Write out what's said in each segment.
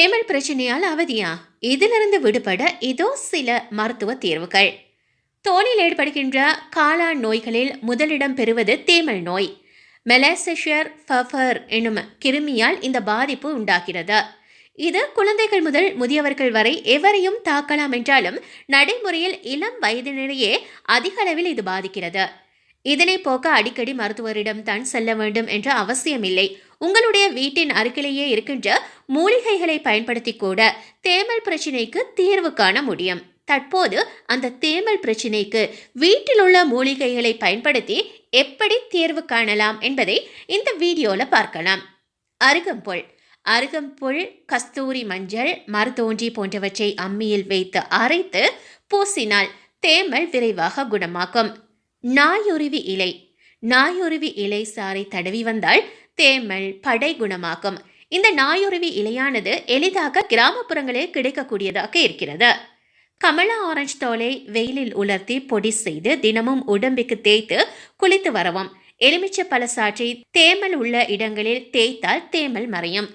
தேமல் பிரச்சனையால் அவதியா? இதிலிருந்து விடுபட இதோ சில மருத்துவ தீர்வுகள். தோலில் ஏற்படுகின்ற காளான் நோய்களில் முதலிடம் பெறுவது தேமல் நோய். மெலசெஷர் ஃபஃபர் எனும் கிருமியால் இந்த பாதிப்பு உண்டாகிறது. இது குழந்தைகள் முதல் முதியவர்கள் வரை எவரையும் தாக்கலாம் என்றாலும் நடைமுறையில் இளம் வயதினரையே அதிக அளவில் இது பாதிக்கிறது. இதனை போக்க அடிக்கடி மருத்துவரிடம் தான் செல்ல வேண்டும் என்ற அவசியமில்லை. உங்களுடைய வீட்டின் அருகிலேயே இருக்கின்ற மூலிகைகளை பயன்படுத்தி கூட தேமல் பிரச்சினைக்கு தீர்வு காண முடியும். தற்போது அந்த தேமல் பிரச்சினைக்கு வீட்டில் உள்ள மூலிகைகளை பயன்படுத்தி எப்படி தீர்வு காணலாம் என்பதை இந்த வீடியோவில் பார்க்கலாம். அருகம்புல். அருகம்புல் கஸ்தூரி மஞ்சள் மருதோன்றி போன்றவற்றை அம்மியில் வைத்து அரைத்து பூசினால் தேமல் விரைவாக குணமாக்கும். நாயுருவி இலை. நாயுருவி இலை சாறை தடவி வந்தால் தேமல் படை குணமாக்கும். இந்த நாயுருவி இலையானது எளிதாக கிராமப்புறங்களில் கிடைக்கக்கூடியதாக இருக்கிறது. கமலா ஆரஞ்சு தோலை வெயிலில் உலர்த்தி பொடி செய்து தினமும் உடம்புக்கு தேய்த்து குளித்து வரவும். எலுமிச்சை பழசாற்றை தேமல் உள்ள இடங்களில் தேய்த்தால் தேமல் மறையும்.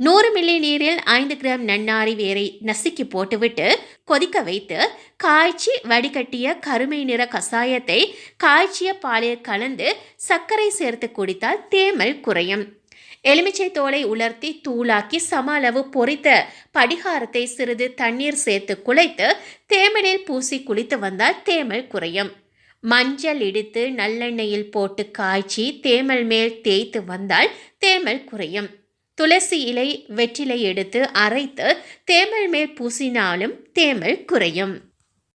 நூறு மில்லி நீரில் ஐந்து கிராம் நன்னாரி வேரை நசுக்கி போட்டுவிட்டு கொதிக்க வைத்து காய்ச்சி வடிகட்டிய கருமை நிற கசாயத்தை காய்ச்சிய பாலில் கலந்து சர்க்கரை சேர்த்து குடித்தால் தேமல் குறையும். எலுமிச்சை தோலை உலர்த்தி தூளாக்கி சம அளவு பொரித்த படிகாரத்தை சிறிது தண்ணீர் சேர்த்து குலைத்து தேமலில் பூசி குளித்து வந்தால் தேமல் குறையும். மஞ்சள் இடித்து நல்லெண்ணெயில் போட்டு காய்ச்சி தேமல் மேல் தேய்த்து வந்தால் தேமல் குறையும். துளசி இலை வெற்றிலை எடுத்து அரைத்து தேமல் மேல் பூசினாலும் தேமல் குறையும்.